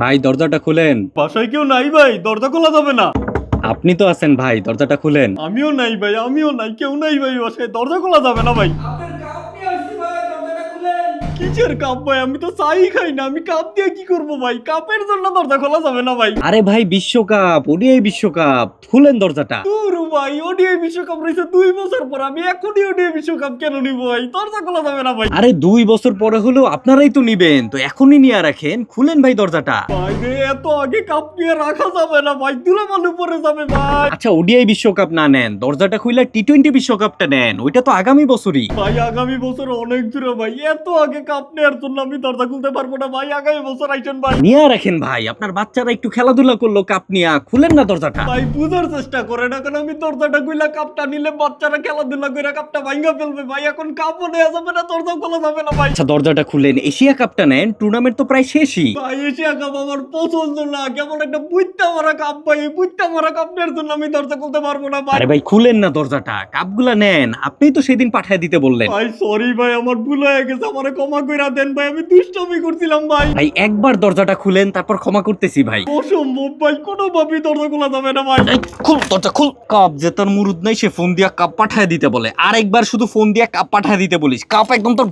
ভাই দরজাটা খুলেন। বাসায় কেউ নাই ভাই দরজা খোলা যাবে না। আপনি তো আছেন ভাই দরজাটা খুলেন। আমিও নাই ভাই আমিও নাই কেউ নাই ভাই বাসায় দরজা খোলা যাবে না ভাই। কিসের কাপ ভাই আমি তো চাই খাই না। আমি কাপ দিয়ে কি করব ভাই? কাপের জন্য দরজা খোলা যাবে না ভাই। আরে ভাই বিশ্বকাপ ওডিআই বিশ্বকাপ খুলেন দরজাটা। দূর ভাই ওডিআই বিশ্বকাপ রয়েছে দুই বছর পর। আমি এখনই ওডিআই বিশ্বকাপ কেন নিব ভাই? দরজা খোলা যাবে না ভাই। আরে দুই বছর পরে আপনারাই তো নিবেন। তো এখনই নিয়ে রাখেন খুলেন ভাই দরজাটা। ভাই রে এত আগে কাপ নিয়ে রাখা যাবে না ভাই। দুলা মানু পরে যাবে ভাই। আচ্ছা ওডিআই বিশ্বকাপ না নেন। দরজাটা খুলে টি টোয়েন্টি বিশ্বকাপটা নেন। ওইটা তো আগামী বছরই। ভাই আগামী বছর অনেক দূরে ভাই। এত আগে জন্য আমি দরজা খুলতে পারব না ভাই। আগামী বছর ভাই। নিয়ে রাখেন ভাই আপনার বাচ্চারা একটু খেলাধুলা করল কাপ নিয়া খুলেন না দরজাটা। ভাই বুঝার চেষ্টা আমি দরজাটা কাপটা নিলে বাচ্চারা খেলাধুলা করে কাপটা ফেলবে। ভাই এখন কাপও নেওয়া যাবে না দরজা খোলা যাবে না ভাই। আচ্ছা দরজাটা খুলেন এশিয়া কাপটা নেন টুর্নামেন্ট তো প্রায় শেষই। ভাই এশিয়া কাপ আমার পছন্দ না কেমন একটা বুইত্তা মারা কাপ ভাই। এই বুইত্তা মারা কাপ নেওয়ার জন্য আমি দরজা খুলতে পারব না ভাই। আরে ভাই খুলেন না দরজাটা কাপগুলা নেন আপনিই তো সেদিন পাঠায় দিতে বললেন। ভাই সরি ভাই আমার ভুল হয়ে গেছে আমারে ক্ষমা কইরা দেন ভাই আমি দুষ্টমি করছিলাম ভাই। ভাই একবার দরজাটা খুলেন তারপর ক্ষমা করতেছি ভাই। অসম্ভব ভাই কোনোভাবেই দরজা খোলা যাবে না ভাই। এই, খুল দরজা খুল। কাপ যে তোর মুরুদ নাই সে ফোন দিয়া কাপ পাঠায় দিতে বলে। আর একবার শুধু ফোন দিয়ে কাপ পাঠায় দিতে বলিস। কাপ একদম তোর